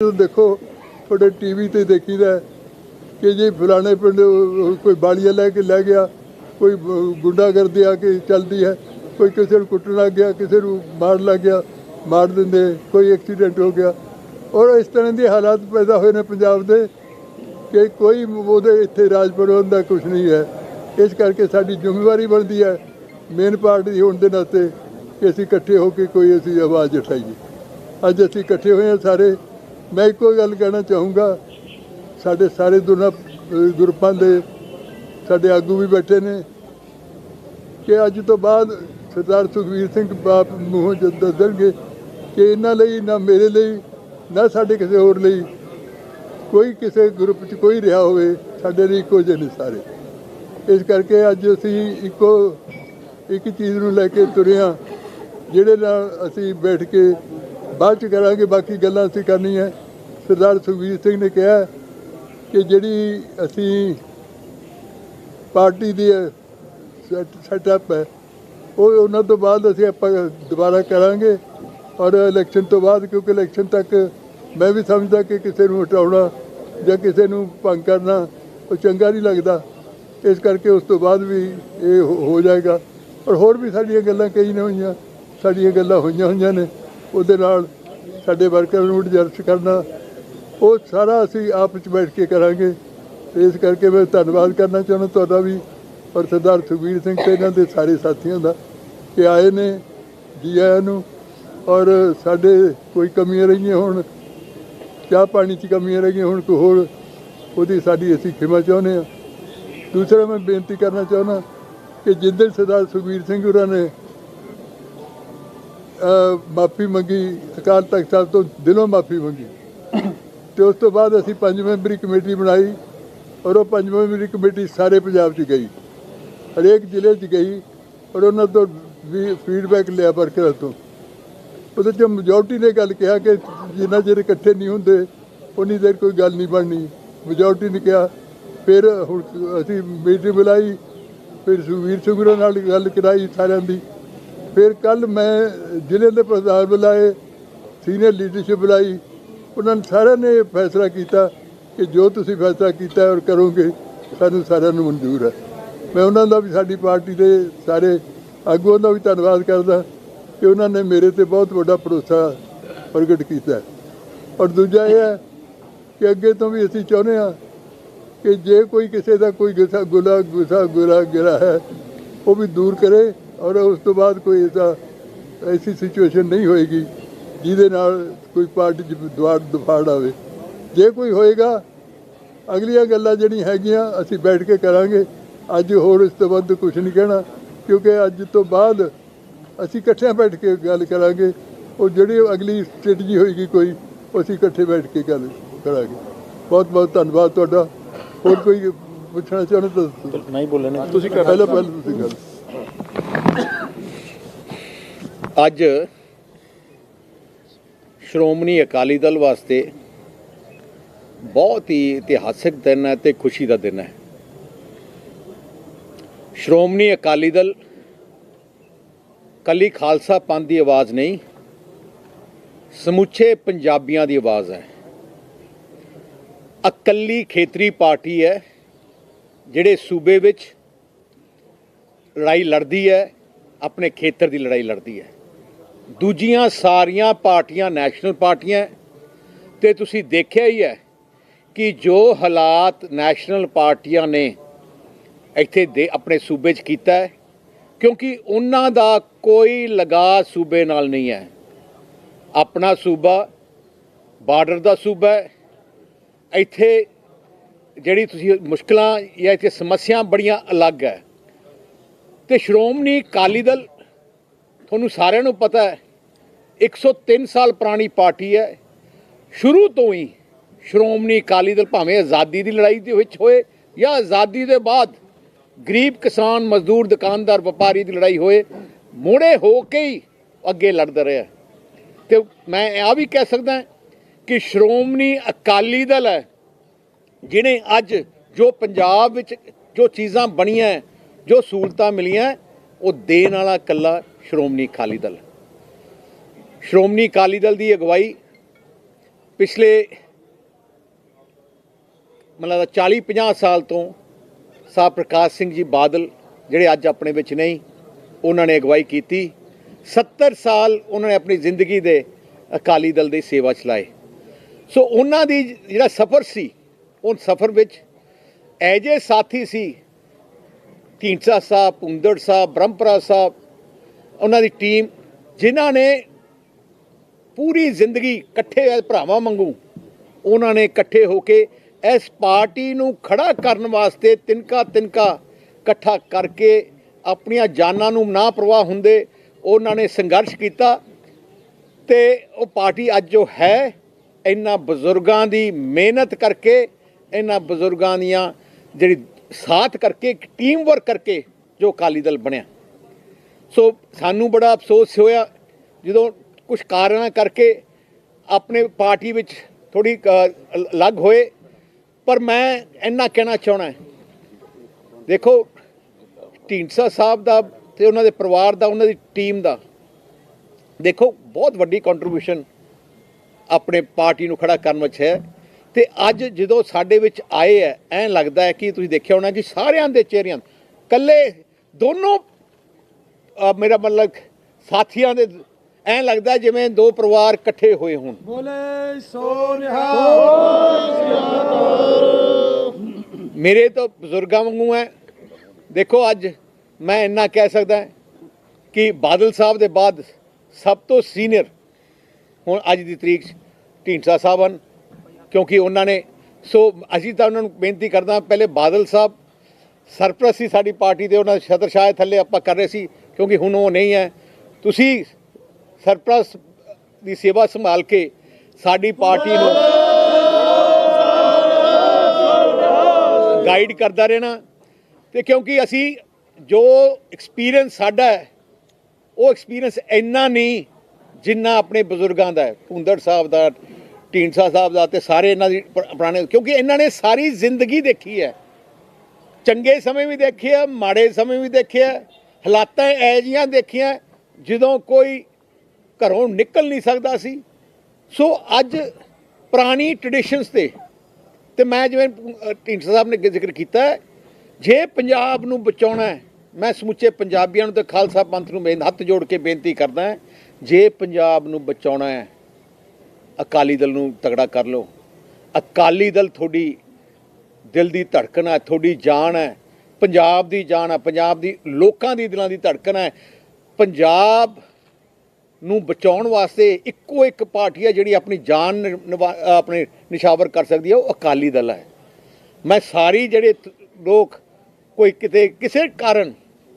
ਦੇਖੋ, ਤੁਹਾਡੇ ਟੀਵੀ ਤੇ ਦੇਖੀਦਾ ਕਿ ਜੀ ਫਲਾਣੇ ਪਿੰਡ ਕੋਈ ਬਾਲੀਆ ਲੈ ਕੇ ਲੈ ਗਿਆ, ਕੋਈ ਗੁੰਡਾਗਰਦੀ ਆ ਕੇ ਚੱਲਦੀ ਹੈ, ਕੋਈ ਕਿਸੇ ਨੂੰ ਕੁੱਟਣ ਲੱਗ ਗਿਆ, ਕਿਸੇ ਨੂੰ ਮਾਰਨ ਲੱਗ ਗਿਆ, ਮਾਰ ਦਿੰਦੇ, ਕੋਈ ਐਕਸੀਡੈਂਟ ਹੋ ਗਿਆ। ਔਰ ਇਸ ਤਰ੍ਹਾਂ ਦੇ ਹਾਲਾਤ ਪੈਦਾ ਹੋਏ ਨੇ ਪੰਜਾਬ ਦੇ ਕਿ ਕੋਈ ਉਹਦੇ ਇੱਥੇ ਰਾਜ ਪ੍ਰਬੰਧ ਦਾ ਕੁਝ ਨਹੀਂ ਹੈ। ਇਸ ਕਰਕੇ ਸਾਡੀ ਜ਼ਿੰਮੇਵਾਰੀ ਬਣਦੀ ਹੈ ਮੇਨ ਪਾਰਟੀ ਹੋਣ ਦੇ ਨਾਤੇ ਕਿ ਅਸੀਂ ਇਕੱਠੇ ਹੋ ਕੇ ਕੋਈ ਅਸੀਂ ਆਵਾਜ਼ ਉਠਾਈਏ। ਅੱਜ ਅਸੀਂ ਇਕੱਠੇ ਹੋਏ ਹਾਂ ਸਾਰੇ। ਮੈਂ ਇੱਕੋ ਗੱਲ ਕਹਿਣਾ ਚਾਹੂੰਗਾ ਸਾਡੇ ਸਾਰੇ ਦੋਨਾਂ ਅਹ, ਗਰੁੱਪਾਂ ਦੇ ਸਾਡੇ ਆਗੂ ਵੀ ਬੈਠੇ ਨੇ ਕਿ ਅੱਜ ਤੋਂ ਬਾਅਦ ਸਰਦਾਰ ਸੁਖਵੀਰ ਸਿੰਘ ਬਾਪ ਮੂੰਹੋਂ ਜਦ ਦੱਸਣਗੇ ਕਿ ਇਹਨਾਂ ਲਈ ਨਾ ਮੇਰੇ ਲਈ ਨਾ ਸਾਡੇ ਕਿਸੇ ਹੋਰ ਲਈ ਕੋਈ ਕਿਸੇ ਗਰੁੱਪ 'ਚ ਕੋਈ ਰਿਹਾ ਹੋਵੇ ਸਾਡੇ ਲਈ ਇੱਕੋ ਜਿਹੇ ਨੇ ਸਾਰੇ। ਇਸ ਕਰਕੇ ਅੱਜ ਅਸੀਂ ਇੱਕੋ ਇੱਕ ਚੀਜ਼ ਨੂੰ ਲੈ ਕੇ ਤੁਰੇ ਹਾਂ ਜਿਹੜੇ ਨਾਲ ਅਸੀਂ ਬੈਠ ਕੇ ਬਾਅਦ ਚ ਕਰਾਂਗੇ, ਬਾਕੀ ਗੱਲਾਂ ਅਸੀਂ ਕਰਨੀਆਂ। ਸਰਦਾਰ ਸੁਖਬੀਰ ਸਿੰਘ ਨੇ ਕਿਹਾ ਕਿ ਜਿਹੜੀ ਅਸੀਂ ਪਾਰਟੀ ਦੀ ਸੈਟਅਪ ਹੈ, ਉਹ ਉਹਨਾਂ ਤੋਂ ਬਾਅਦ ਅਸੀਂ ਆਪਾਂ ਦੁਬਾਰਾ ਕਰਾਂਗੇ ਔਰ ਇਲੈਕਸ਼ਨ ਤੋਂ ਬਾਅਦ, ਕਿਉਂਕਿ ਇਲੈਕਸ਼ਨ ਤੱਕ ਮੈਂ ਵੀ ਸਮਝਦਾ ਕਿ ਕਿਸੇ ਨੂੰ ਹਟਾਉਣਾ ਜਾਂ ਕਿਸੇ ਨੂੰ ਭੰਗ ਕਰਨਾ, ਉਹ ਚੰਗਾ ਨਹੀਂ ਲੱਗਦਾ। ਇਸ ਕਰਕੇ ਉਸ ਤੋਂ ਬਾਅਦ ਵੀ ਇਹ ਹੋ ਹੋ ਜਾਏਗਾ। ਔਰ ਹੋਰ ਵੀ ਸਾਡੀਆਂ ਗੱਲਾਂ ਕਈ ਨੇ ਹੋਈਆਂ, ਸਾਡੀਆਂ ਗੱਲਾਂ ਹੋਈਆਂ ਹੋਈਆਂ ਨੇ। ਉਹਦੇ ਨਾਲ ਸਾਡੇ ਵਰਕਰ ਨੂੰ ਐਡਜਸਟ ਕਰਨਾ। ਉਹ ਸਾਰਾ ਅਸੀਂ ਆਪ ਵਿੱਚ ਬੈਠ ਕੇ ਕਰਾਂਗੇ। ਇਸ ਕਰਕੇ ਮੈਂ ਧੰਨਵਾਦ ਕਰਨਾ ਚਾਹੁੰਦਾ ਤੁਹਾਡਾ ਵੀ ਔਰ ਸਰਦਾਰ ਸੁਖਬੀਰ ਸਿੰਘ ਤੇ ਇਹਨਾਂ ਦੇ ਸਾਰੇ ਸਾਥੀਆਂ ਦਾ ਕਿ ਆਏ ਨੇ, ਜੀ ਆਇਆਂ ਨੂੰ। ਔਰ ਸਾਡੇ ਕੋਈ ਕਮੀਆਂ ਰਹੀਆਂ ਹੁਣ, ਚਾਹ ਪਾਣੀ 'ਚ ਕਮੀਆਂ ਰਹੀਆਂ ਹੁਣ, ਕੋਈ ਹੋਰ, ਉਹਦੀ ਸਾਡੀ ਅਸੀਂ ਖਿਮਾ ਚਾਹੁੰਦੇ ਹਾਂ। ਦੂਸਰਾ ਮੈਂ ਬੇਨਤੀ ਕਰਨਾ ਚਾਹੁੰਦਾ ਕਿ ਜਿੱਦਣ ਸਰਦਾਰ ਸੁਖਬੀਰ ਸਿੰਘ ਹੋਰਾਂ ਨੇ ਮਾਫੀ ਮੰਗੀ, ਅਕਾਲ ਤਖਤ ਸਾਹਿਬ ਤੋਂ ਦਿਲੋਂ ਮਾਫੀ ਮੰਗੀ। ਤੇ ਉਸ ਤੋਂ ਬਾਅਦ ਅਸੀਂ ਪੰਜ ਮੈਂਬਰੀ ਕਮੇਟੀ ਬਣਾਈ ਔਰ ਉਹ ਪੰਜ ਮੈਂਬਰੀ ਕਮੇਟੀ ਸਾਰੇ ਪੰਜਾਬ 'ਚ ਗਈ, ਹਰੇਕ ਜ਼ਿਲ੍ਹੇ 'ਚ ਗਈ ਔਰ ਉਹਨਾਂ ਤੋਂ ਵੀ ਫੀਡਬੈਕ ਲਿਆ ਵਰਕਰਾਂ ਤੋਂ। ਉਹਦੇ 'ਚ ਮੈਜੋਰਟੀ ਨੇ ਗੱਲ ਕਿਹਾ ਕਿ ਜਿੰਨਾ ਚਿਰ ਇਕੱਠੇ ਨਹੀਂ ਹੁੰਦੇ, ਉਨੀ ਦੇਰ ਕੋਈ ਗੱਲ ਨਹੀਂ ਬਣਨੀ। ਮੈਜੋਰਟੀ ਨੇ ਕਿਹਾ, ਫਿਰ ਹੁਣ ਅਸੀਂ ਮੀਟਿੰਗ ਬੁਲਾਈ, ਫਿਰ ਸੁਖਵੀਰ ਸੁਗਰਾ ਨਾਲ ਗੱਲ ਕਰਾਈ ਸਾਰਿਆਂ ਦੀ। ਫਿਰ ਕੱਲ ਮੈਂ ਜ਼ਿਲ੍ਹੇ ਦੇ ਪ੍ਰਧਾਨ ਬੁਲਾਏ ਸੀਨੀਅਰ ਲੀਡਰਸ਼ਿਪ ਬੁਲਾਈ। ਉਹਨਾਂ ਨੇ ਸਾਰਿਆਂ ਨੇ ਫੈਸਲਾ ਕੀਤਾ ਕਿ ਜੋ ਤੁਸੀਂ ਫੈਸਲਾ ਕੀਤਾ ਔਰ ਕਰੋਗੇ, ਸਾਨੂੰ ਸਾਰਿਆਂ ਨੂੰ ਮਨਜ਼ੂਰ ਹੈ। ਮੈਂ ਉਹਨਾਂ ਦਾ ਵੀ, ਸਾਡੀ ਪਾਰਟੀ ਦੇ ਸਾਰੇ ਆਗੂਆਂ ਦਾ ਵੀ ਧੰਨਵਾਦ ਕਰਦਾ ਕਿ ਉਹਨਾਂ ਨੇ ਮੇਰੇ ਤੇ ਬਹੁਤ ਵੱਡਾ ਭਰੋਸਾ ਪ੍ਰਗਟ ਕੀਤਾ ਔਰ ਦੂਜਾ ਇਹ ਹੈ ਕਿ ਅੱਗੇ ਤੋਂ ਵੀ ਅਸੀਂ ਚਾਹੁੰਦੇ ਹਾਂ ਕਿ ਜੇ ਕੋਈ ਕਿਸੇ ਦਾ ਕੋਈ ਗੁੱਸਾ ਗੁਲਾ ਗੁੱਸਾ ਗੁਲਾ ਗਿਰਾ ਹੈ, ਉਹ ਵੀ ਦੂਰ ਕਰੇ। ਔਰ ਉਸ ਤੋਂ ਬਾਅਦ ਕੋਈ ਐਸਾ ਐਸੀ ਸਿਚੁਏਸ਼ਨ ਨਹੀਂ ਹੋਏਗੀ ਜਿਹਦੇ ਨਾਲ ਕੋਈ ਪਾਰਟੀ ਦੁਆਰ ਦੁਫਾੜ ਆਵੇ। ਜੇ ਕੋਈ ਹੋਏਗਾ ਅਗਲੀਆਂ ਗੱਲਾਂ ਜਿਹੜੀਆਂ ਹੈਗੀਆਂ ਅਸੀਂ ਬੈਠ ਕੇ ਕਰਾਂਗੇ। ਅੱਜ ਹੋਰ ਇਸ ਤੋਂ ਵੱਧ ਕੁਝ ਨਹੀਂ ਕਹਿਣਾ ਕਿਉਂਕਿ ਅੱਜ ਤੋਂ ਬਾਅਦ ਅਸੀਂ ਇਕੱਠਿਆਂ ਬੈਠ ਕੇ ਗੱਲ ਕਰਾਂਗੇ। ਉਹ ਜਿਹੜੀ ਅਗਲੀ ਸਟ੍ਰੈਟਜੀ ਹੋਏਗੀ ਕੋਈ ਅਸੀਂ ਇਕੱਠੇ ਬੈਠ ਕੇ ਗੱਲ ਕਰਾਂਗੇ। ਬਹੁਤ ਬਹੁਤ ਧੰਨਵਾਦ ਤੁਹਾਡਾ। ਹੋਰ ਕੋਈ ਪੁੱਛਣਾ ਚਾਹੁੰਦਾ ਤਾਂ। ਨਹੀਂ ਬੋਲੇ ਨੇ। ਤੁਸੀਂ ਪਹਿਲਾਂ ਪਹਿਲਾਂ ਤੁਸੀਂ ਗੱਲ ਅੱਜ ਸ਼੍ਰੋਮਣੀ ਅਕਾਲੀ ਦਲ ਵਾਸਤੇ ਬਹੁਤ ਹੀ ਇਤਿਹਾਸਿਕ ਦਿਨ ਹੈ ਤੇ ਖੁਸ਼ੀ ਦਾ ਦਿਨ ਹੈ। ਸ਼੍ਰੋਮਣੀ ਅਕਾਲੀ ਦਲ, ਕੱਲੀ ਖਾਲਸਾ ਪੰਥ ਦੀ ਆਵਾਜ਼ ਨਹੀਂ, ਸਮੁੱਚੇ ਪੰਜਾਬੀਆਂ ਦੀ ਆਵਾਜ਼ ਹੈ। ਇਕੱਲੀ ਖੇਤਰੀ ਪਾਰਟੀ ਹੈ ਜਿਹੜੇ ਸੂਬੇ ਵਿੱਚ ਲੜਾਈ ਲੜਦੀ ਹੈ, ਆਪਣੇ ਖੇਤਰ ਦੀ ਲੜਾਈ ਲੜਦੀ ਹੈ। ਦੂਜੀਆਂ ਸਾਰੀਆਂ ਪਾਰਟੀਆਂ, ਨੈਸ਼ਨਲ ਪਾਰਟੀਆਂ ਹੈ ਤੇ ਤੁਸੀਂ ਦੇਖਿਆ ਹੀ ਹੈ ਕਿ ਜੋ ਹਾਲਾਤ ਨੈਸ਼ਨਲ ਪਾਰਟੀਆਂ ਨੇ ਇੱਥੇ ਦੇ ਆਪਣੇ ਸੂਬੇ 'ਚ ਕੀਤਾ ਹੈ, ਕਿਉਂਕਿ ਉਹਨਾਂ ਦਾ ਕੋਈ ਲਗਾ ਸੂਬੇ ਨਾਲ ਨਹੀਂ ਹੈ। ਆਪਣਾ ਸੂਬਾ, ਬਾਰਡਰ ਦਾ ਸੂਬਾ ਹੈ। ਇੱਥੇ ਜਿਹੜੀ ਤੁਸੀਂ ਮੁਸ਼ਕਲਾਂ ਜਾਂ ਇੱਥੇ ਸਮੱਸਿਆ ਬੜੀਆਂ ਅਲੱਗ ਹੈ। ਤੇ ਸ਼੍ਰੋਮਣੀ ਅਕਾਲੀ ਦਲ, ਤੁਹਾਨੂੰ ਸਾਰਿਆਂ ਨੂੰ ਪਤਾ ਹੈ 103 ਸਾਲ ਪੁਰਾਣੀ ਪਾਰਟੀ ਹੈ। ਸ਼ੁਰੂ ਤੋਂ ਹੀ ਸ਼੍ਰੋਮਣੀ ਅਕਾਲੀ ਦਲ ਭਾਵੇਂ ਆਜ਼ਾਦੀ ਦੀ ਲੜਾਈ ਦੇ ਵਿੱਚ ਹੋਏ ਜਾਂ ਆਜ਼ਾਦੀ ਦੇ ਬਾਅਦ ਗਰੀਬ ਕਿਸਾਨ ਮਜ਼ਦੂਰ ਦੁਕਾਨਦਾਰ ਵਪਾਰੀ ਦੀ ਲੜਾਈ ਹੋਏ, ਮੋੜੇ ਹੋ ਕੇ ਹੀ ਅੱਗੇ ਲੜਦਾ ਰਿਹਾ। ਤੇ ਮੈਂ ਇਹ ਵੀ ਕਹਿ ਸਕਦਾ ਕਿ ਸ਼੍ਰੋਮਣੀ ਅਕਾਲੀ ਦਲ ਹੈ, ਜਿਹਨੇ ਅੱਜ ਜੋ ਪੰਜਾਬ ਵਿੱਚ ਜੋ ਚੀਜ਼ਾਂ ਬਣੀਆਂ, ਜੋ ਸਹੂਲਤਾਂ ਮਿਲੀਆਂ, ਉਹ ਦੇਣ ਵਾਲਾ ਕੱਲਾ ਸ਼੍ਰੋਮਣੀ ਅਕਾਲੀ ਦਲ ਸ਼੍ਰੋਮਣੀ ਅਕਾਲੀ ਦਲ ਦੀ ਅਗਵਾਈ ਪਿਛਲੇ ਮਤਲਬ 40 50 ਸਾਲ ਤੋਂ ਸਾਹਿਬ ਪ੍ਰਕਾਸ਼ ਸਿੰਘ ਜੀ ਬਾਦਲ ਜਿਹੜੇ ਅੱਜ ਆਪਣੇ ਵਿੱਚ ਨਹੀਂ, ਉਹਨਾਂ ਨੇ ਅਗਵਾਈ ਕੀਤੀ। 70 ਸਾਲ ਉਹਨਾਂ ਨੇ ਆਪਣੀ ਜ਼ਿੰਦਗੀ ਦੇ ਅਕਾਲੀ ਦਲ ਦੀ ਸੇਵਾ ਚਲਾਏ ਸੋ ਉਹਨਾਂ ਦੀ ਜਿਹੜਾ ਸਫ਼ਰ ਸੀ, ਉਹ ਸਫ਼ਰ ਵਿੱਚ ਐਜੇ ਸਾਥੀ ਸੀ, ਢੀਂਡਸਾ ਸਾਹਿਬ ਪੁੰਦੜ ਸਾਹਿਬ, ਬ੍ਰਹਮਪੁਰਾ ਸਾਹਿਬ, ਉਹਨਾਂ ਦੀ ਟੀਮ, ਜਿਨ੍ਹਾਂ ਨੇ ਪੂਰੀ ਜ਼ਿੰਦਗੀ ਇਕੱਠੇ ਆ ਭਰਾਵਾਂ ਵਾਂਗੂ। ਉਹਨਾਂ ਨੇ ਇਕੱਠੇ ਹੋ ਕੇ ਇਸ ਪਾਰਟੀ ਨੂੰ ਖੜਾ ਕਰਨ ਵਾਸਤੇ ਤਿਨਕਾ ਤਿਨਕਾ ਇਕੱਠਾ ਕਰਕੇ ਆਪਣੀਆਂ ਜਾਨਾਂ ਨੂੰ ਨਾ ਪ੍ਰਵਾਹ ਹੁੰਦੇ ਉਹਨਾਂ ਨੇ ਸੰਘਰਸ਼ ਕੀਤਾ ਤੇ ਉਹ ਪਾਰਟੀ ਅੱਜ ਜੋ ਹੈ। ਇਹਨਾਂ ਬਜ਼ੁਰਗਾਂ ਦੀ ਮਿਹਨਤ ਕਰਕੇ, ਇਹਨਾਂ ਬਜ਼ੁਰਗਾਂ ਦੀਆਂ ਜਿਹੜੀ ਸਾਥ ਕਰਕੇ ਟੀਮ ਵਰਕ ਕਰਕੇ ਜੋ ਅਕਾਲੀ ਦਲ ਬਣਿਆ। ਸੋ ਸਾਨੂੰ ਬੜਾ ਅਫਸੋਸ ਹੋਇਆ ਜਦੋਂ ਕੁਝ ਕਾਰਨਾਂ ਕਰਕੇ ਆਪਣੇ ਪਾਰਟੀ ਵਿੱਚ ਥੋੜੀ ਅਲੱਗ ਹੋਏ, ਪਰ ਮੈਂ ਇੰਨਾ ਕਹਿਣਾ ਚਾਹਣਾ ਦੇਖੋ, ਢੀਂਡਸਾ ਸਾਹਿਬ ਦਾ ਤੇ ਉਹਨਾਂ ਦੇ ਪਰਿਵਾਰ ਦਾ, ਉਹਨਾਂ ਦੀ ਟੀਮ ਦਾ, ਦੇਖੋ, ਬਹੁਤ ਵੱਡੀ ਕੰਟਰੀਬਿਊਸ਼ਨ ਆਪਣੇ ਪਾਰਟੀ ਨੂੰ ਖੜਾ ਕਰਨ ਵਿੱਚ ਹੈ। ਤੇ ਅੱਜ ਜਦੋਂ ਸਾਡੇ ਵਿੱਚ ਆਏ ਹੈ, ਐਂ ਲੱਗਦਾ ਹੈ ਕਿ ਤੁਸੀਂ ਦੇਖਿਆ ਹੋਣਾ ਕਿ ਸਾਰਿਆਂ ਦੇ ਚਿਹਰਿਆਂ ਕੱਲੇ ਦੋਨੋਂ ਮੇਰਾ ਮਤਲਬ ਸਾਥੀਆਂ ਦੇ ਐਂ ਲੱਗਦਾ ਜਿਵੇਂ ਦੋ ਪਰਿਵਾਰ ਇਕੱਠੇ ਹੋਏ ਹੋਣ। ਬੋਲੇ ਸੋ ਨਿਹਾਲ ਮੇਰੇ ਤਾਂ ਬਜ਼ੁਰਗਾਂ ਵਾਂਗੂ ਹੈ ਦੇਖੋ ਅੱਜ ਮੈਂ ਇੰਨਾ ਕਹਿ ਸਕਦਾ ਕਿ ਬਾਦਲ ਸਾਹਿਬ ਦੇ ਬਾਅਦ ਸਭ ਤੋਂ ਸੀਨੀਅਰ ਹੁਣ ਅੱਜ ਦੀ ਤਰੀਕ 'ਚ ਢੀਂਡਸਾ ਸਾਹਿਬ ਹਨ ਕਿਉਂਕਿ ਉਹਨਾਂ ਨੇ ਸੋ ਅਸੀਂ ਤਾਂ ਉਹਨਾਂ ਨੂੰ ਬੇਨਤੀ ਕਰਦਾ ਪਹਿਲੇ ਬਾਦਲ ਸਾਹਿਬ ਸਰਪ੍ਰਸਤ ਸੀ ਸਾਡੀ ਪਾਰਟੀ ਦੇ ਉਹਨਾਂ ਦੇ ਛਤਰ ਛਾਇਆ ਥੱਲੇ ਆਪਾਂ ਕਰ ਰਹੇ ਸੀ ਕਿਉਂਕਿ ਹੁਣ ਉਹ ਨਹੀਂ ਹੈ ਤੁਸੀਂ ਸਰਪ੍ਰਸਤ ਦੀ ਸੇਵਾ ਸੰਭਾਲ ਕੇ ਸਾਡੀ ਪਾਰਟੀ ਨੂੰ ਗਾਈਡ ਕਰਦਾ ਰਹਿਣਾ ਤੇ ਕਿਉਂਕਿ ਅਸੀਂ ਜੋ ਐਕਸਪੀਰੀਅੰਸ ਸਾਡਾ ਹੈ, ਉਹ ਐਕਸਪੀਰੀਅੰਸ ਇੰਨਾ ਨਹੀਂ ਜਿੰਨਾ ਆਪਣੇ ਬਜ਼ੁਰਗਾਂ ਦਾ ਹੈ। ਸਾਹਿਬ ਦਾ, ਢੀਂਡਸਾ ਸਾਹਿਬ ਦਾ ਤੇ ਸਾਰੇ ਇਹਨਾਂ ਦੀ ਪੁਰਾਣੇ, ਕਿਉਂਕਿ ਇਹਨਾਂ ਨੇ ਸਾਰੀ ਜ਼ਿੰਦਗੀ ਦੇਖੀ ਹੈ। ਚੰਗੇ ਸਮੇਂ ਵੀ ਦੇਖੇ ਆ, ਮਾੜੇ ਸਮੇਂ ਵੀ ਦੇਖੇ ਆ, ਹਾਲਾਤਾਂ ਐ ਜੀਆਂ ਦੇਖੀਆਂ, ਜਦੋਂ ਕੋਈ ਘਰੋਂ ਨਿਕਲ ਨਹੀਂ ਸਕਦਾ ਸੀ। ਸੋ ਅੱਜ ਪੁਰਾਣੀ ਟ੍ਰੈਡੀਸ਼ਨਸ ਤੇ ਤੇ ਮੈਂ ਜਿਵੇਂ ਢੀਂਡਸਾ ਸਾਹਿਬ ਨੇ ਜ਼ਿਕਰ ਕੀਤਾ ਜੇ ਪੰਜਾਬ ਨੂੰ ਬਚਾਉਣਾ ਹੈ, ਮੈਂ ਸਮੁੱਚੇ ਪੰਜਾਬੀਆਂ ਨੂੰ ਤੇ ਖਾਲਸਾ ਪੰਥ ਨੂੰ ਬੇਨ ਹੱਥ ਜੋੜ ਕੇ ਬੇਨਤੀ ਕਰਦਾ ਜੇ ਪੰਜਾਬ ਨੂੰ ਬਚਾਉਣਾ ਹੈ, ਅਕਾਲੀ ਦਲ ਨੂੰ ਤਗੜਾ ਕਰ ਲਓ। ਅਕਾਲੀ ਦਲ ਤੁਹਾਡੀ ਦਿਲ ਦੀ ਧੜਕਣ ਹੈ, ਤੁਹਾਡੀ ਜਾਨ ਹੈ, ਪੰਜਾਬ ਦੀ ਜਾਨ ਹੈ, ਪੰਜਾਬ ਦੀ ਲੋਕਾਂ ਦੀ ਦਿਲਾਂ ਦੀ ਧੜਕਣ ਹੈ। ਪੰਜਾਬ ਨੂੰ ਬਚਾਉਣ ਵਾਸਤੇ ਇੱਕੋ ਇੱਕ ਪਾਰਟੀ ਹੈ ਜਿਹੜੀ ਆਪਣੀ ਜਾਨ ਨਿਵਾ- ਆਪਣੇ ਨਿਸ਼ਾਵਰ ਕਰ ਸਕਦੀ ਹੈ, ਉਹ ਅਕਾਲੀ ਦਲ ਹੈ। ਮੈਂ ਸਾਰੀ ਜਿਹੜੇ ਲੋਕ ਕੋਈ ਕਿਤੇ, ਕਿਸੇ ਕਾਰਨ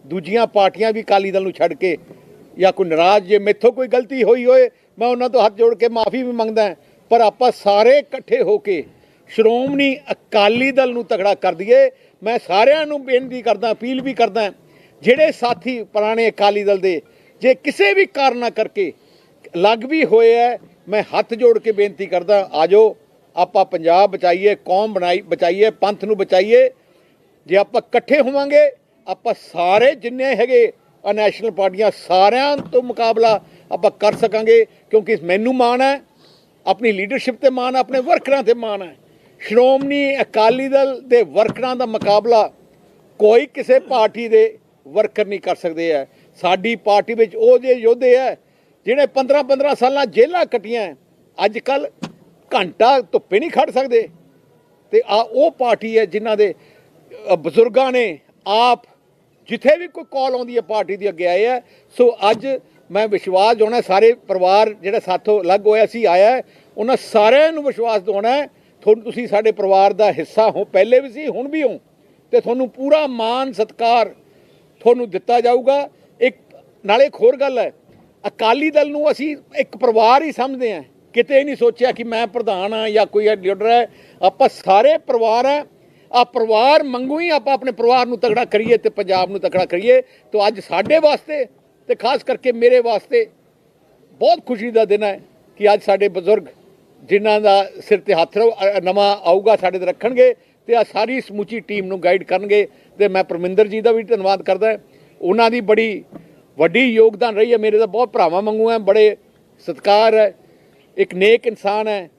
ਦੂਜੀਆਂ ਪਾਰਟੀਆਂ ਵੀ ਅਕਾਲੀ ਦਲ ਨੂੰ ਛੱਡ ਕੇ ਜਾਂ ਕੋਈ ਨਾਰਾਜ਼ ਜੇ ਮੈਥੋਂ ਕੋਈ ਗਲਤੀ ਹੋਈ ਹੋਏ, ਮੈਂ ਉਹਨਾਂ ਤੋਂ ਹੱਥ ਜੋੜ ਕੇ ਮਾਫੀ ਵੀ ਮੰਗਦਾ ਪਰ ਆਪਾਂ ਸਾਰੇ ਇਕੱਠੇ ਹੋ ਕੇ ਸ਼੍ਰੋਮਣੀ ਅਕਾਲੀ ਦਲ ਨੂੰ ਤਗੜਾ ਕਰ ਦਈਏ। ਮੈਂ ਸਾਰਿਆਂ ਨੂੰ ਬੇਨਤੀ ਕਰਦਾ, ਅਪੀਲ ਵੀ ਕਰਦਾ, ਜਿਹੜੇ ਸਾਥੀ ਪੁਰਾਣੇ ਅਕਾਲੀ ਦਲ ਦੇ ਜੇ ਕਿਸੇ ਵੀ ਕਾਰਨਾ ਕਰਕੇ ਲੱਗ ਵੀ ਹੋਏ ਹੈ ਮੈਂ ਹੱਥ ਜੋੜ ਕੇ ਬੇਨਤੀ ਕਰਦਾ, ਆਜੋ, ਆਪਾਂ ਪੰਜਾਬ ਬਚਾਈਏ, ਕੌਮ ਬਣਾਈ, ਬਚਾਈਏ, ਪੰਥ ਨੂੰ ਬਚਾਈਏ। ਜੇ ਆਪਾਂ ਇਕੱਠੇ ਹੋਵਾਂਗੇ, ਆਪਾਂ ਸਾਰੇ ਜਿੰਨੇ ਹੈਗੇ ਆ ਨੈਸ਼ਨਲ ਪਾਰਟੀਆਂ, ਸਾਰਿਆਂ ਤੋਂ ਮੁਕਾਬਲਾ ਆਪਾਂ ਕਰ ਸਕਾਂਗੇ, ਕਿਉਂਕਿ ਮੈਨੂੰ ਮਾਣ ਹੈ ਆਪਣੀ ਲੀਡਰਸ਼ਿਪ ਤੇ ਮਾਣ ਹੈ ਆਪਣੇ ਵਰਕਰਾਂ ਤੇ ਮਾਣ ਹੈ ਸ਼੍ਰੋਮਣੀ ਅਕਾਲੀ ਦਲ ਦੇ ਵਰਕਰਾਂ ਦਾ ਮੁਕਾਬਲਾ ਕੋਈ ਕਿਸੇ ਪਾਰਟੀ ਦੇ ਵਰਕਰ ਨਹੀਂ ਕਰ ਸਕਦੇ ਹੈ ਸਾਡੀ ਪਾਰਟੀ ਵਿੱਚ ਉਹ ਜੇ ਯੋਧੇ ਹੈ ਜਿਹੜੇ 15 15 ਸਾਲਾਂ ਜੇਲ੍ਹਾਂ ਕੱਟੀਆਂ ਅੱਜ ਕੱਲ ਘੰਟਾ ਧੁੱਪੇ ਨਹੀਂ ਖੜ ਸਕਦੇ। ਤੇ ਆ ਉਹ ਪਾਰਟੀ ਹੈ ਜਿਨ੍ਹਾਂ ਦੇ ਬਜ਼ੁਰਗਾਂ ਨੇ ਆਪ ਜਿੱਥੇ ਵੀ ਕੋਈ ਕਾਲ ਆਉਂਦੀ ਹੈ ਪਾਰਟੀ ਦੀ ਅੱਗੇ ਆਏ ਹੈ ਸੋ ਅੱਜ ਮੈਂ ਵਿਸ਼ਵਾਸ ਦਿਵਾਉਣਾ ਸਾਰੇ ਪਰਿਵਾਰ ਜਿਹੜਾ ਸਾਥੋਂ ਅਲੱਗ ਹੋਇਆ ਸੀ ਆਇਆ ਉਹਨਾਂ ਸਾਰਿਆਂ ਨੂੰ ਵਿਸ਼ਵਾਸ ਦਿਵਾਉਣਾ ਤੁਹਾਨੂੰ ਤੁਸੀਂ ਸਾਡੇ ਪਰਿਵਾਰ ਦਾ ਹਿੱਸਾ ਹੋ, ਪਹਿਲੇ ਵੀ ਸੀ, ਹੁਣ ਵੀ ਹੋ। ਤੇ ਤੁਹਾਨੂੰ ਪੂਰਾ ਮਾਣ ਸਤਿਕਾਰ ਤੁਹਾਨੂੰ ਦਿੱਤਾ ਜਾਊਗਾ। ਨਾਲੇ ਇੱਕ ਹੋਰ ਗੱਲ ਹੈ, ਅਕਾਲੀ ਦਲ ਨੂੰ ਅਸੀਂ ਇੱਕ ਪਰਿਵਾਰ ਹੀ ਸਮਝਦੇ ਹਾਂ। ਕਿਤੇ ਇਹ ਨਹੀਂ ਸੋਚਿਆ ਕਿ ਮੈਂ ਪ੍ਰਧਾਨ ਹਾਂ ਜਾਂ ਕੋਈ ਲੀਡਰ ਹੈ। ਆਪਾਂ ਸਾਰੇ ਪਰਿਵਾਰ ਹੈ। ਆ ਪਰਿਵਾਰ ਮੰਗੂ ਹੀ ਆਪਾਂ ਆਪਣੇ ਪਰਿਵਾਰ ਨੂੰ ਤਗੜਾ ਕਰੀਏ ਤੇ ਪੰਜਾਬ ਨੂੰ ਤਗੜਾ ਕਰੀਏ। ਤਾਂ ਅੱਜ ਸਾਡੇ ਵਾਸਤੇ ਤੇ ਖਾਸ ਕਰਕੇ ਮੇਰੇ ਵਾਸਤੇ ਬਹੁਤ ਖੁਸ਼ੀ ਦਾ ਦਿਨ ਹੈ ਕਿ ਅੱਜ ਸਾਡੇ ਬਜ਼ੁਰਗ ਜਿਨ੍ਹਾਂ ਦਾ ਸਿਰ ਤੇ ਹੱਥ ਰ- ਨਵਾਂ ਆਊਗਾ, ਸਾਡੇ ਤੇ ਰੱਖਣਗੇ ਤੇ ਆ ਸਾਰੀ ਸਮੁੱਚੀ ਟੀਮ ਨੂੰ ਗਾਈਡ ਕਰਨਗੇ। ਤੇ ਮੈਂ ਪਰਮਿੰਦਰ ਜੀ ਦਾ ਵੀ ਧੰਨਵਾਦ ਕਰਦਾ। ਉਹਨਾਂ ਦੀ ਬੜੀ ਵੱਡੀ ਯੋਗਦਾਨ ਰਹੀ ਹੈ, ਮੇਰੇ ਤਾਂ ਬਹੁਤ ਭਰਾਵਾਂ ਵਾਂਗੂ ਹੈ, ਬੜੇ ਸਤਿਕਾਰ ਹੈ, ਇੱਕ ਨੇਕ ਇਨਸਾਨ ਹੈ,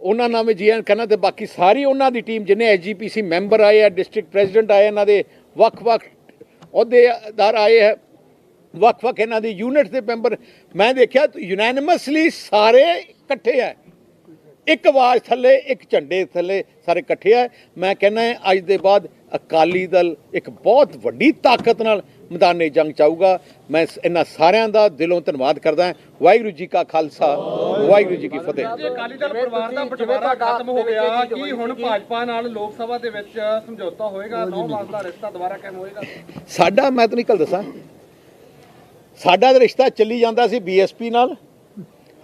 ਉਹਨਾਂ ਨਾਲ ਵੀ ਜੀਐਨ ਕਰਨਾ ਤੇ ਬਾਕੀ ਸਾਰੀ ਉਹਨਾਂ ਦੀ ਟੀਮ ਜਿੰਨੇ ਐਸਜੀਪੀਸੀ ਮੈਂਬਰ ਆਏ ਆ ਡਿਸਟ੍ਰਿਕਟ ਪ੍ਰੈਜ਼ੀਡੈਂਟ ਆਏ ਇਹਨਾਂ ਦੇ ਵੱਖ-ਵੱਖ ਅਹੁਦੇਦਾਰ ਆਏ ਹੈ ਵੱਖ-ਵੱਖ ਇਹਨਾਂ ਦੀ ਯੂਨਿਟ ਦੇ ਮੈਂਬਰ ਮੈਂ ਦੇਖਿਆ ਯੂਨੈਨਿਮਸਲੀ ਸਾਰੇ ਇਕੱਠੇ ਆ। ਇੱਕ ਆਵਾਜ਼ ਥੱਲੇ, ਇੱਕ ਝੰਡੇ ਥੱਲੇ ਸਾਰੇ ਇਕੱਠੇ ਆ। ਮੈਂ ਕਹਿੰਦਾ ਅੱਜ ਦੇ ਬਾਅਦ ਅਕਾਲੀ ਦਲ ਇੱਕ ਬਹੁਤ ਵੱਡੀ ਤਾਕਤ ਨਾਲ ਮੈਦਾਨੇ ਜੰਗ ਚਾਊਗਾ। ਮੈਂ ਇਹਨਾਂ ਸਾਰਿਆਂ ਦਾ ਦਿਲੋਂ ਧੰਨਵਾਦ ਕਰਦਾ ਹਾਂ। ਵਾਹਿਗੁਰੂ ਜੀ ਕਾ ਖਾਲਸਾ ਵਾਹਿਗੁਰੂ ਜੀ ਕੀ ਫਤਿਹ। ਜੇ ਅਕਾਲੀ ਦਲ ਪਰਿਵਾਰ ਦਾ ਬਟਵਾਰਾ ਖਤਮ ਹੋ ਗਿਆ। ਕੀ ਹੁਣ ਭਾਜਪਾ ਨਾਲ ਲੋਕ ਸਭਾ ਦੇ ਵਿੱਚ ਸਮਝੌਤਾ ਹੋਏਗਾ? ਨੌ ਮਾਸ ਦਾ ਰਿਸ਼ਤਾ ਦੁਬਾਰਾ ਕਾਇਮ ਹੋਏਗਾ? ਸਾਡਾ ਮੈਂ ਤੁਹਾਨੂੰ ਇੱਕ ਗੱਲ ਦੱਸਾਂ। ਸਾਡਾ ਰਿਸ਼ਤਾ ਚੱਲੀ ਜਾਂਦਾ ਸੀ ਬੀਐਸਪੀ ਨਾਲ।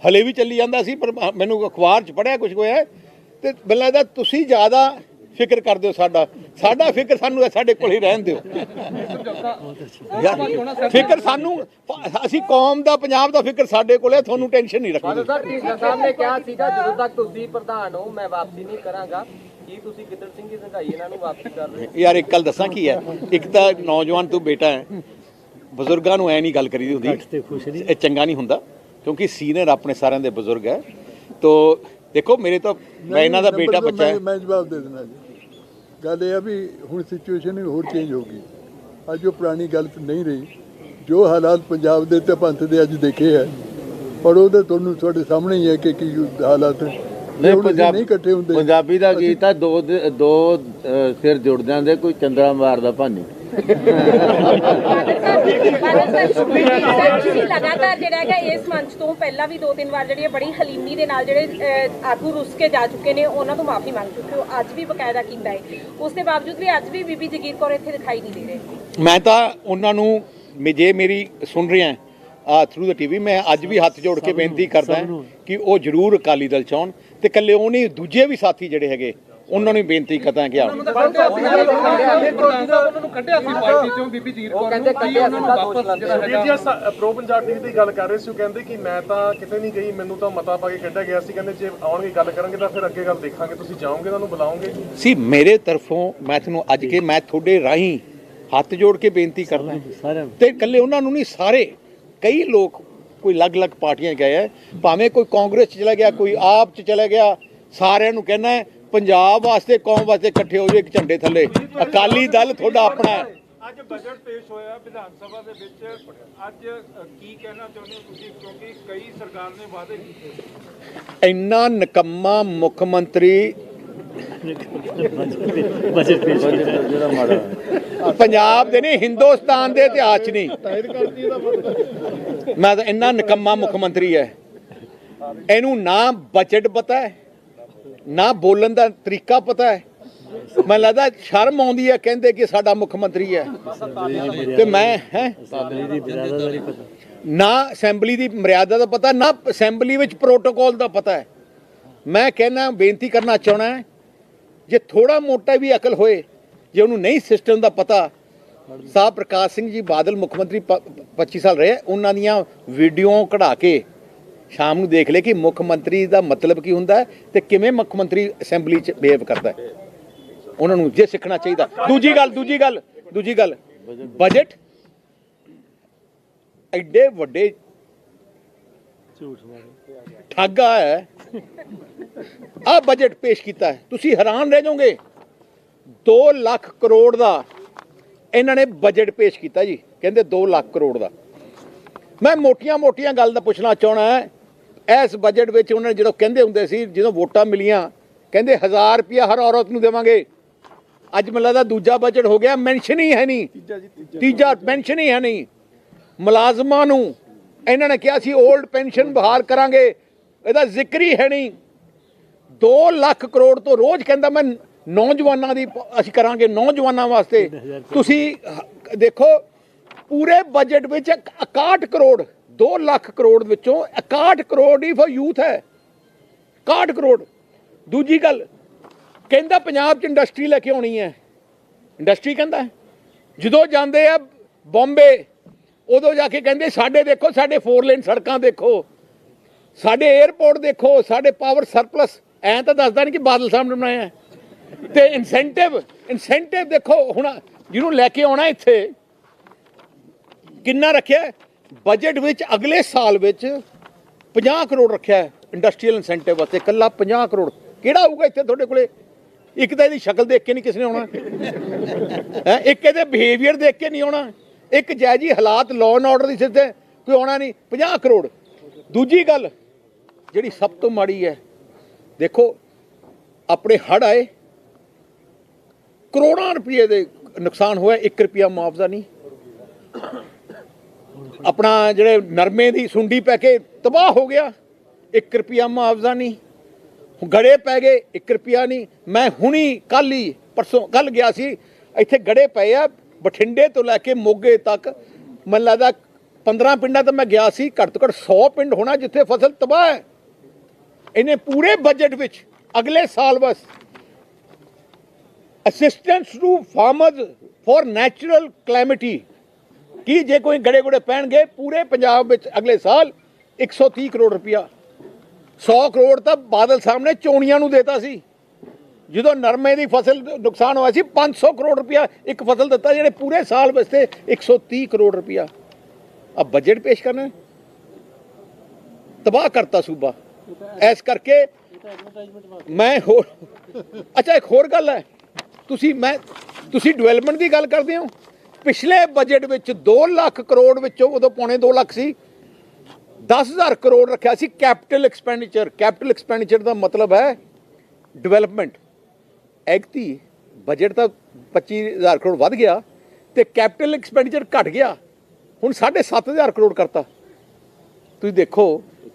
ਹਲੇ ਵੀ ਚੱਲੀ ਜਾਂਦਾ ਸੀ ਪਰ ਮੈਨੂੰ ਅਖਬਾਰ 'ਚ ਪੜਿਆ ਕੁਝ ਹੋਇਆ। ਤੇ ਮੈਨੂੰ ਲੱਗਦਾ ਤੁਸੀਂ ਜ਼ਿਆਦਾ ਫਿਕਰ ਕਰਦੇ ਹੋ ਸਾਡਾ। ਸਾਡਾ ਫਿਕਰ ਸਾਨੂੰ ਸਾਡੇ ਕੋਲ ਹੀ ਰਹਿਣ ਦਿਓ। ਯਾਰ, ਫਿਕਰ ਸਾਨੂੰ ਅਸੀਂ ਕੌਮ ਦਾ ਪੰਜਾਬ ਦਾ ਫਿਕਰ ਸਾਡੇ ਕੋਲ ਹੈ ਤੁਹਾਨੂੰ ਟੈਨਸ਼ਨ ਨਹੀਂ ਰੱਖਣੀ। ਸਰ ਢੀਂਡਸਾ ਸਾਹਿਬ ਨੇ ਕਿਹਾ ਸੀਗਾ ਜਦੋਂ ਤੱਕ ਤੁਸੀਂ ਪ੍ਰਧਾਨ ਹੋ ਮੈਂ ਵਾਪਸੀ ਨਹੀਂ ਕਰਾਂਗਾ। ਕੀ ਤੁਸੀਂ ਗਿੱਦੜ ਸਿੰਘ ਦੀ ਸੰਘਾਈ ਇਹਨਾਂ ਨੂੰ ਵਾਪਸੀ ਕਰ ਰਹੇ ਹੋ? ਯਾਰ ਇੱਕ ਗੱਲ ਦੱਸਾਂ ਕੀ ਹੈ? ਇੱਕ ਤਾਂ ਨੌਜਵਾਨ ਤੂੰ ਬੇਟਾ ਹੈ ਬਜ਼ੁਰਗਾਂ ਨੂੰ ਐ ਨਹੀਂ ਗੱਲ ਕਰੀਦੀ ਹੁੰਦੀ। ਇਹ ਚੰਗਾ ਨਹੀਂ ਹੁੰਦਾ ਕਿਉਂਕਿ ਸੀਨੀਅਰ ਆਪਣੇ ਸਾਰਿਆਂ ਦੇ ਬਜ਼ੁਰਗ ਹੈ। ਤੋ ਦੇਖੋ ਮੇਰੇ ਤਾਂ ਮੈਂ ਇਹਨਾਂ ਦਾ ਬੇਟਾ ਬੱਚਾ ਹੈ। ਮੈਂ- ਜਵਾਬ ਦੇ ਦੇਣਾ ਜੀ। ਗੱਲ ਇਹ ਆ ਵੀ ਹੁਣ ਸਿਚੁਏਸ਼ਨ ਹੋਰ ਚੇਂਜ ਹੋ ਗਈ। ਅੱਜ ਉਹ ਪੁਰਾਣੀ ਗੱਲ ਨਹੀਂ ਰਹੀ। ਜੋ ਹਾਲਾਤ ਪੰਜਾਬ ਦੇ ਤੇ ਪੰਥ ਦੇ ਅੱਜ ਦੇਖੇ ਹੈ। ਪਰ ਉਹਦੇ ਤੁਹਾਨੂੰ ਤੁਹਾਡੇ ਸਾਹਮਣੇ ਹੀ ਹੈ ਕਿ ਕੀ ਹਾਲਾਤ ਨਹੀਂ ਇਕੱਠੇ ਹੁੰਦੇ ਪੰਜਾਬੀ ਦਾ ਗੀਤ ਆ ਦੋ ਦੇ- ਸਿਰ ਜੁੜ ਜਾਂਦੇ ਕੋਈ ਚੰਦਰਾ ਮਾਰਦਾ ਭਾਨੀ। ਤੁਸੀਂ ਲਗਾਤਾਰ ਜਿਹੜਾ ਹੈਗਾ ਇਸ ਮੰਚ ਤੋਂ ਪਹਿਲਾਂ ਵੀ ਦੋ ਤਿੰਨ ਵਾਰ ਜਿਹੜੀ ਹੈ ਬੜੀ ਹਲੀਮੀ ਦੇ ਨਾਲ ਜਿਹੜੇ ਅਹ, ਆਗੂ ਰੁੱਸ ਕੇ ਜਾ ਚੁੱਕੇ ਨੇ ਉਹਨਾਂ ਤੋਂ ਮਾਫੀ ਮੰਗ ਚੁੱਕੇ ਹੋ ਅੱਜ ਵੀ ਬਕਾਇਦਾ ਕੀਤਾ ਹੈ ਉਸ ਦੇ ਬਾਵਜੂਦ ਵੀ ਅੱਜ ਵੀ ਬੀਬੀ ਜਗੀਰ ਕੌਰ ਇੱਥੇ ਦਿਖਾਈ ਨਹੀਂ ਦੇ ਰਹੇ ਮੈਂ ਤਾਂ ਉਹਨਾਂ ਨੂੰ ਜੇ ਮੇਰੀ ਸੁਣ ਰਹੇ ਆ ਥਰੂ ਦਾ ਟੀਵੀ ਮੈਂ ਅੱਜ ਵੀ ਹੱਥ ਜੋੜ ਕੇ ਬੇਨਤੀ ਕਰਦਾ ਕਿ ਉਹ ਜ਼ਰੂਰ ਅਕਾਲੀ ਦਲ ਚ ਆਉਣ ਤੇ ਇਕੱਲੇ ਉਹ ਨਹੀਂ ਦੂਜੇ ਵੀ ਸਾਥੀ ਜਿਹੜੇ ਹੈਗੇ ਉਹਨਾਂ ਨੂੰ ਬੇਨਤੀ ਕਰਦਾ ਕਿ ਆਓ। ਸੀ। ਪਾਰਟੀ ਚੋਂ ਬੀਬੀ ਜੀਰ ਉਹ ਕੌਰ ਕਹਿੰਦੇ ਨੂੰ ਕੀ ਕੱਢਿਆ ਉਹਨਾਂ ਨੂੰ ਸਿੱਧਾ ਦੋਸ਼ ਵਾਪਸ ਲਾਉਂਦੇ ਜਿਹੜਾ ਆ। ਹੈਗਾ। ਵੀਰ ਜੀ ਪ੍ਰੋ ਪੰਜਾਬ ਟੀਵੀ ਦੀ ਗੱਲ ਕਰ ਰਹੇ ਸੀ ਉਹ ਕਹਿੰਦੇ ਕਿ ਮੈਂ ਤਾਂ ਕਿਤੇ ਨਹੀਂ ਗਈ ਮੈਨੂੰ ਤਾਂ ਮਤਾ ਪਾ ਕੇ ਕੱਢਿਆ ਗਿਆ ਸੀ। ਕਹਿੰਦੇ ਜੇ ਆਉਣਗੇ ਗੱਲ ਕਰਾਂਗੇ ਤਾਂ ਫਿਰ ਅੱਗੇ ਗੱਲ ਦੇਖਾਂਗੇ ਤੁਸੀਂ ਜਾਓਗੇ ਉਹਨਾਂ ਨੂੰ ਬੁਲਾਓਗੇ। ਸੀ ਮੇਰੇ ਤਰਫੋਂ ਮੈਂ ਤੁਹਾਨੂੰ ਅੱਜ ਕੇ ਮੈਂ ਤੁਹਾਡੇ ਰਾਹੀਂ ਹੱਥ ਜੋੜ ਕੇ ਬੇਨਤੀ ਕਰਦਾ ਤੇ ਇਕੱਲੇ ਉਹਨਾਂ ਨੂੰ ਨਹੀਂ ਸਾਰੇ। ਕਈ ਲੋਕ ਕੋਈ ਅਲੱਗ-ਅਲੱਗ ਪਾਰਟੀਆਂ 'ਚ ਗਏ ਹੈ ਭਾਵੇਂ ਕੋਈ ਕਾਂਗਰਸ 'ਚ ਚਲਾ ਗਿਆ ਕੋਈ ਆਪ 'ਚ ਚਲਾ ਗਿਆ ਸਾਰਿਆਂ ਨੂੰ ਕਹਿਣਾ ਹੈ ਪੰਜਾਬ ਵਾਸਤੇ ਕੌਮ ਵਾਸਤੇ ਇਕੱਠੇ ਹੋ ਜਾਓ ਇੱਕ ਝੰਡੇ ਥੱਲੇ। ਅਕਾਲੀ ਦਲ ਤੁਹਾਡਾ ਆਪਣਾ ਹੈ। ਅੱਜ ਬਜਟ ਪੇਸ਼ ਹੋਇਆ ਵਿਧਾਨ ਸਭਾ ਦੇ ਵਿੱਚ। ਅੱਜ ਕੀ ਕਹਿਣਾ ਚਾਹੁੰਦੇ ਹੋ ਤੁਸੀਂ? ਕਿਉਂਕਿ ਕਈ ਸਰਕਾਰ ਨੇ ਵਾਅਦੇ ਕੀਤੇ। ਇੰਨਾ ਨਕੰਮਾ ਮੁੱਖ ਮੰਤਰੀ ਜਿਹੜਾ ਮਾੜਾ ਪੰਜਾਬ ਦੇ ਨਹੀਂ ਹਿੰਦੁਸਤਾਨ ਦੇ ਇਤਿਹਾਸ 'ਚ ਨਹੀਂ। ਮੈਂ ਤਾਂ ਇੰਨਾ ਨਕੰਮਾ ਮੁੱਖ ਮੰਤਰੀ ਹੈ। ਇਹਨੂੰ ਨਾ ਬਜਟ ਪਤਾ ਹੈ ਨਾ ਬੋਲਣ ਦਾ ਤਰੀਕਾ ਪਤਾ ਹੈ। ਮੈਨੂੰ ਲੱਗਦਾ ਸ਼ਰਮ ਆਉਂਦੀ ਹੈ ਕਹਿੰਦੇ ਕਿ ਸਾਡਾ ਮੁੱਖ ਮੰਤਰੀ ਹੈ। ਤੇ ਮੈਂ ਹੈ? ਨਾ ਅਸੈਂਬਲੀ ਦੀ ਮਰਿਆਦਾ ਦਾ ਪਤਾ ਨਾ ਅਸੈਂਬਲੀ ਵਿੱਚ ਪ੍ਰੋਟੋਕਾਲ ਦਾ ਪਤਾ ਹੈ। ਮੈਂ ਕਹਿੰਦਾ ਬੇਨਤੀ ਕਰਨਾ ਚਾਹਣਾ ਹੈ ਜੇ ਥੋੜਾ ਮੋਟਾ ਵੀ ਅਕਲ ਹੋਏ ਜੇ ਉਹਨੂੰ ਨਹੀਂ ਸਿਸਟਮ ਦਾ ਪਤਾ ਸਾਹਿਬ ਪ੍ਰਕਾਸ਼ ਸਿੰਘ ਜੀ ਬਾਦਲ ਮੁੱਖ ਮੰਤਰੀ ਪ- 25 ਸਾਲ ਰਹੇ ਉਹਨਾਂ ਦੀਆਂ ਵੀਡੀਓ ਕਢਾ ਕੇ ਸ਼ਾਮ ਨੂੰ ਦੇਖ ਲਏ ਕਿ ਮੁੱਖ ਮੰਤਰੀ ਦਾ ਮਤਲਬ ਕੀ ਹੁੰਦਾ ਹੈ ਤੇ ਕਿਵੇਂ ਮੁੱਖ ਮੰਤਰੀ ਅਸੈਂਬਲੀ 'ਚ ਬਿਹੇਵ ਕਰਦਾ ਉਹਨਾਂ ਨੂੰ ਜੇ ਸਿੱਖਣਾ ਚਾਹੀਦਾ। ਦੂਜੀ ਗੱਲ ਦੂਜੀ ਗੱਲ ਦੂਜੀ ਗੱਲ। ਬਜਟ ਐਡੇ ਵੱਡੇ ਠੱਗਾ ਹੈ। ਆ ਬਜਟ ਪੇਸ਼ ਕੀਤਾ ਹੈ। ਤੁਸੀਂ ਹੈਰਾਨ ਰਹਿ ਜਾਓਗੇ। 2 ਲੱਖ ਕਰੋੜ ਦਾ ਇਹਨਾਂ ਨੇ ਬਜਟ ਪੇਸ਼ ਕੀਤਾ ਜੀ। ਕਹਿੰਦੇ 2 ਲੱਖ ਕਰੋੜ ਦਾ। ਮੈਂ ਮੋਟੀਆਂ-ਮੋਟੀਆਂ ਗੱਲ ਦਾ ਪੁੱਛਣਾ ਚਾਹਣਾ ਹੈ। ਇਸ ਬਜਟ ਵਿੱਚ ਉਹਨਾਂ ਨੇ ਜਦੋਂ ਕਹਿੰਦੇ ਹੁੰਦੇ ਸੀ ਜਦੋਂ ਵੋਟਾਂ ਮਿਲੀਆਂ ਕਹਿੰਦੇ 1000 ਰੁਪਇਆ ਹਰ ਔਰਤ ਨੂੰ ਦੇਵਾਂਗੇ। ਅੱਜ ਮੈਨੂੰ ਲੱਗਦਾ ਦੂਜਾ ਬਜਟ ਹੋ ਗਿਆ ਮੈਂਸ਼ਨ ਹੀ ਹੈ ਨਹੀਂ। ਤੀਜਾ ਮੈਂਸ਼ਨ ਹੀ ਹੈ ਨਹੀਂ। ਮੁਲਾਜ਼ਮਾਂ ਨੂੰ ਇਹਨਾਂ ਨੇ ਕਿਹਾ ਸੀ 올ਡ ਪੈਨਸ਼ਨ ਬਹਾਲ ਕਰਾਂਗੇ। ਇਹਦਾ ਜ਼ਿਕਰ ਹੀ ਹੈ ਨਹੀਂ। 2 ਲੱਖ ਕਰੋੜ ਤੋਂ ਰੋਜ਼ ਕਹਿੰਦਾ ਮੈਂ ਨੌਜਵਾਨਾਂ ਦੀ ਅਸੀਂ ਕਰਾਂਗੇ ਨੌਜਵਾਨਾਂ ਵਾਸਤੇ। ਤੁਸੀਂ ਦੇਖੋ ਪੂਰੇ ਬਜਟ ਵਿੱਚ 61 ਕਰੋੜ 2 ਲੱਖ ਕਰੋੜ ਵਿੱਚੋਂ 61 ਕਰੋੜ ਹੀ ਫॉर ਯੂਥ ਹੈ। 61 ਕਰੋੜ। ਦੂਜੀ ਗੱਲ, ਕਹਿੰਦਾ ਪੰਜਾਬ 'ਚ ਇੰਡਸਟਰੀ ਲੈ ਕੇ ਆਉਣੀ ਹੈ। ਇੰਡਸਟਰੀ ਕਹਿੰਦਾ ਜਦੋਂ ਜਾਂਦੇ ਆ ਬੰਬੇ, ਉਦੋਂ ਜਾ ਕੇ ਕਹਿੰਦੇ, ਸਾਡੇ ਦੇਖੋ, ਸਾਡੇ ਫੋਰ ਲੇਨ ਸੜਕਾਂ ਦੇਖੋ, ਸਾਡੇ 에어ਪੋਰਟ ਦੇਖੋ, ਸਾਡੇ ਪਾਵਰ ਸਰਪਲਸ ਐਂ ਤਾਂ ਦੱਸਦਾ ਨਹੀਂ ਕਿ ਬਾਦਲ ਸਾਹਿਬ ਨੇ ਬਣਾਇਆ ਤੇ ਇਨਸੈਂਟਿਵ ਇਨਸੈਂਟਿਵ ਦੇਖੋ, ਹੁਣ ਜਿਹਨੂੰ ਲੈ ਕੇ ਆਉਣਾ ਇੱਥੇ, ਕਿੰਨਾ ਰੱਖਿਆ ਬਜਟ ਵਿੱਚ ਅਗਲੇ ਸਾਲ ਵਿੱਚ 50 ਕਰੋੜ ਰੱਖਿਆ ਹੈ ਇੰਡਸਟਰੀਅਲ ਇਨਸੈਂਟਿਵ ਵਾਸਤੇ, ਇਕੱਲਾ 50 ਕਰੋੜ। ਕਿਹੜਾ ਆਊਗਾ ਇੱਥੇ ਤੁਹਾਡੇ ਕੋਲੇ? ਇੱਕ ਤਾਂ ਇਹਦੀ ਸ਼ਕਲ ਦੇਖ ਕੇ ਨਹੀਂ ਕਿਸੇ ਨੇ ਆਉਣਾ। ਹੈ, ਇੱਕ ਇਹਦੇ ਬਿਹੇਵੀਅਰ ਦੇਖ ਕੇ ਨਹੀਂ ਆਉਣਾ। ਇੱਕ ਜਾਇਜੀ ਹਾਲਾਤ ਲਾਅ ਐਂਡ ਆਰਡਰ ਦੀ ਸਿੱਧੇ ਕੋਈ ਆਉਣਾ ਨਹੀਂ 50 ਕਰੋੜ। ਦੂਜੀ ਗੱਲ, ਜਿਹੜੀ ਸਭ ਤੋਂ ਮਾੜੀ ਹੈ, ਦੇਖੋ, ਆਪਣੇ ਹੜ ਆਏ, ਕਰੋੜਾਂ ਰੁਪਏ ਦੇ ਨੁਕਸਾਨ ਹੋਇਆ 1 ਰੁਪਿਆ ਮੁਆਵਜ਼ਾ ਨਹੀਂ। ਆਪਣਾ ਜਿਹੜੇ ਨਰਮੇ ਦੀ ਸੁੰਡੀ ਪੈ ਕੇ ਤਬਾਹ ਹੋ ਗਿਆ 1 ਰੁਪਿਆ ਮੁਆਵਜ਼ਾ ਨਹੀਂ। ਗੜੇ ਪੈ ਗਏ 1 ਰੁਪਿਆ ਨਹੀਂ। ਮੈਂ ਹੁਣੀ ਕੱਲ ਹੀ, ਪਰਸੋਂ ਕੱਲ ਗਿਆ ਸੀ, ਇੱਥੇ ਗੜੇ ਪਏ ਆ, ਬਠਿੰਡੇ ਤੋਂ ਲੈ ਕੇ ਮੋਗੇ ਤੱਕ। ਮੈਨੂੰ ਲੱਗਦਾ 15 ਪਿੰਡਾਂ ਤਾਂ ਮੈਂ ਗਿਆ ਸੀ, ਘੱਟ ਤੋਂ ਘੱਟ 100 ਪਿੰਡ ਹੋਣਾ ਜਿੱਥੇ ਫਸਲ ਤਬਾਹ ਹੈ। ਇਹਨੇ ਪੂਰੇ ਬਜਟ ਵਿੱਚ ਅਗਲੇ ਸਾਲ ਬਸ assistance to farmers for natural calamity ਕੀ ਜੇ ਕੋਈ ਗੜੇ ਗੁੜੇ ਪੈਣਗੇ ਪੂਰੇ ਪੰਜਾਬ ਵਿੱਚ ਅਗਲੇ ਸਾਲ 130 ਕਰੋੜ ਰੁਪਇਆ। 100 ਕਰੋੜ ਤਾਂ ਬਾਦਲ ਸਾਹਿਬ ਨੇ ਚੋਣੀਆਂ ਨੂੰ ਦੇਤਾ ਸੀ। ਜਦੋਂ ਨਰਮੇ ਦੀ ਫਸਲ ਨੁਕਸਾਨ ਹੋਇਆ ਸੀ 500 ਕਰੋੜ ਰੁਪਇਆ ਇੱਕ ਫਸਲ ਦਿੱਤਾ, ਜਿਹੜੇ ਪੂਰੇ ਸਾਲ ਵਾਸਤੇ 130 ਕਰੋੜ ਰੁਪਇਆ। ਆ ਬਜਟ ਪੇਸ਼ ਕਰਨਾ ਤਬਾਹ ਕਰਤਾ ਸੂਬਾ। ਐਸ ਕਰਕੇ ਮੈਂ ਹੋਰ ਅੱਛਾ, ਇੱਕ ਹੋਰ ਗੱਲ ਹੈ। ਤੁਸੀਂ ਮੈਂ ਤੁਸੀਂ ਡਿਵੈਲਪਮੈਂਟ ਦੀ ਗੱਲ ਕਰਦੇ ਹੋ? ਪਿਛਲੇ ਬਜਟ ਵਿੱਚ 2 ਲੱਖ ਕਰੋੜ ਵਿੱਚੋਂ ਉਦੋਂ ਪੌਣੇ 2 ਲੱਖ ਸੀ। 10000 ਕਰੋੜ ਰੱਖਿਆ ਸੀ ਕੈਪੀਟਲ ਐਕਸਪੈਂਡੀਚਰ ਕੈਪੀਟਲ ਐਕਸਪੈਂਡੀਚਰ ਦਾ ਮਤਲਬ ਹੈ ਡਿਵੈਲਪਮੈਂਟ ਐਗਤੀ ਬਜਟ ਤਾਂ 25000 ਕਰੋੜ ਵੱਧ ਗਿਆ ਤੇ ਕੈਪੀਟਲ ਐਕਸਪੈਂਡੀਚਰ ਘਟ ਗਿਆ। ਹੁਣ 7500 ਕਰੋੜ ਕਰਤਾ। ਤੁਸੀਂ ਦੇਖੋ,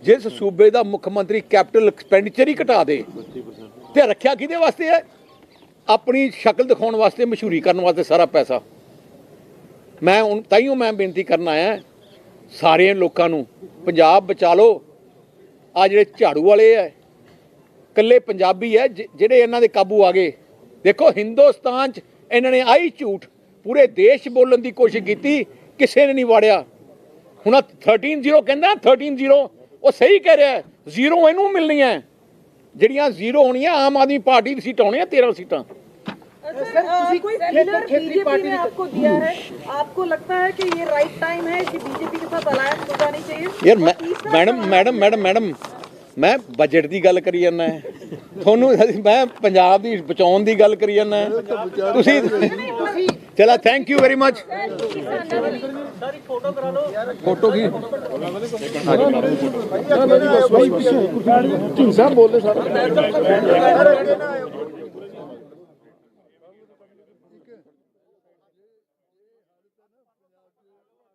ਜਿਸ ਸੂਬੇ ਦਾ ਮੁੱਖ ਮੰਤਰੀ ਕੈਪੀਟਲ ਐਕਸਪੈਂਡੀਚਰ ਹੀ ਘਟਾ ਦੇ, ਤੇ ਰੱਖਿਆ ਕਿਹਦੇ ਵਾਸਤੇ ਹੈ? ਆਪਣੀ ਸ਼ਕਲ ਦਿਖਾਉਣ ਵਾਸਤੇ, ਮਸ਼ਹੂਰੀ ਕਰਨ ਵਾਸਤੇ ਸਾਰਾ ਪੈਸਾ। ਮੈਂ ਹੁਣ ਤਾਈਓ ਮੈਂ ਬੇਨਤੀ ਕਰਨ ਆਇਆ ਸਾਰੇ ਲੋਕਾਂ ਨੂੰ, ਪੰਜਾਬ ਬਚਾ ਲਓ। ਆ ਜਿਹੜੇ ਝਾੜੂ ਵਾਲੇ ਐ ਕੱਲੇ ਪੰਜਾਬੀ ਐ ਜਿਹੜੇ ਇਹਨਾਂ ਦੇ ਕਾਬੂ ਆ ਗਏ। ਦੇਖੋ, ਹਿੰਦੁਸਤਾਨ 'ਚ ਇਹਨਾਂ ਨੇ ਆਈ ਝੂਠ, ਪੂਰੇ ਦੇਸ਼ ਬੋਲਣ ਦੀ ਕੋਸ਼ਿਸ਼ ਕੀਤੀ, ਕਿਸੇ ਨੇ ਨਹੀਂ ਵਾੜਿਆ। ਹੁਣ 13 0 ਕਹਿੰਦਾ 13 0 ਉਹ ਸਹੀ ਕਹਿ ਰਿਹਾ ਜ਼ੀਰੋ ਇਹਨੂੰ ਮਿਲਣੀਆਂ। ਹੈ। ਜਿਹੜੀਆਂ ਜ਼ੀਰੋ ਹੋਣੀਆਂ, ਆਮ ਆਦਮੀ ਪਾਰਟੀ ਦੀ ਸੀਟਾਂ ਹੋਣੀਆਂ 13 ਸੀਟਾਂ। सर कोई क्लीनर बीजेपी ने आपको दिया है आपको लगता है कि ये राइट टाइम है कि बीजेपी के साथ अलायंस हो जानी चाहिए ਯਾਰ ਮੈਂ ਮੈਡਮ ਮੈਡਮ ਮੈਡਮ ਮੈਡਮ ਮੈਂ ਬਜਟ ਦੀ ਗੱਲ ਕਰੀ ਜਾਂਦਾ ਤੁਹਾਨੂੰ ਅਸੀਂ- ਮੈਂ ਪੰਜਾਬ ਦੀ ਬਚਾਉਣ ਦੀ ਗੱਲ ਕਰੀ ਜਾਂਦਾ ਤੁਸੀਂ ਚਲਾ thank you very much photo Ki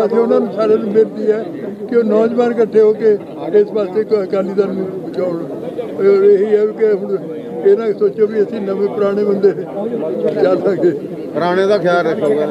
position ਉਹਨਾਂ ਨੂੰ ਸਾਰਿਆਂ ਨੂੰ ਬੇਨਤੀ ਹੈ ਕਿ ਉਹ ਨੌਜਵਾਨ ਇਕੱਠੇ ਹੋ ਕੇ ਇਸ ਪਾਸੇ ਅਕਾਲੀ ਦਲ ਨੂੰ ਬਚਾਉਣ। ਔਰ ਇਹੀ ਹੈ ਕਿ ਹੁਣ ਇਹ ਨਾ ਸੋਚੋ ਵੀ ਅਸੀਂ ਨਵੇਂ ਪੁਰਾਣੇ ਬੰਦੇ ਚੱਲ ਸਕਦੇ। ਪੁਰਾਣੇ ਦਾ ਖਿਆਲ ਰੱਖੋਗਾ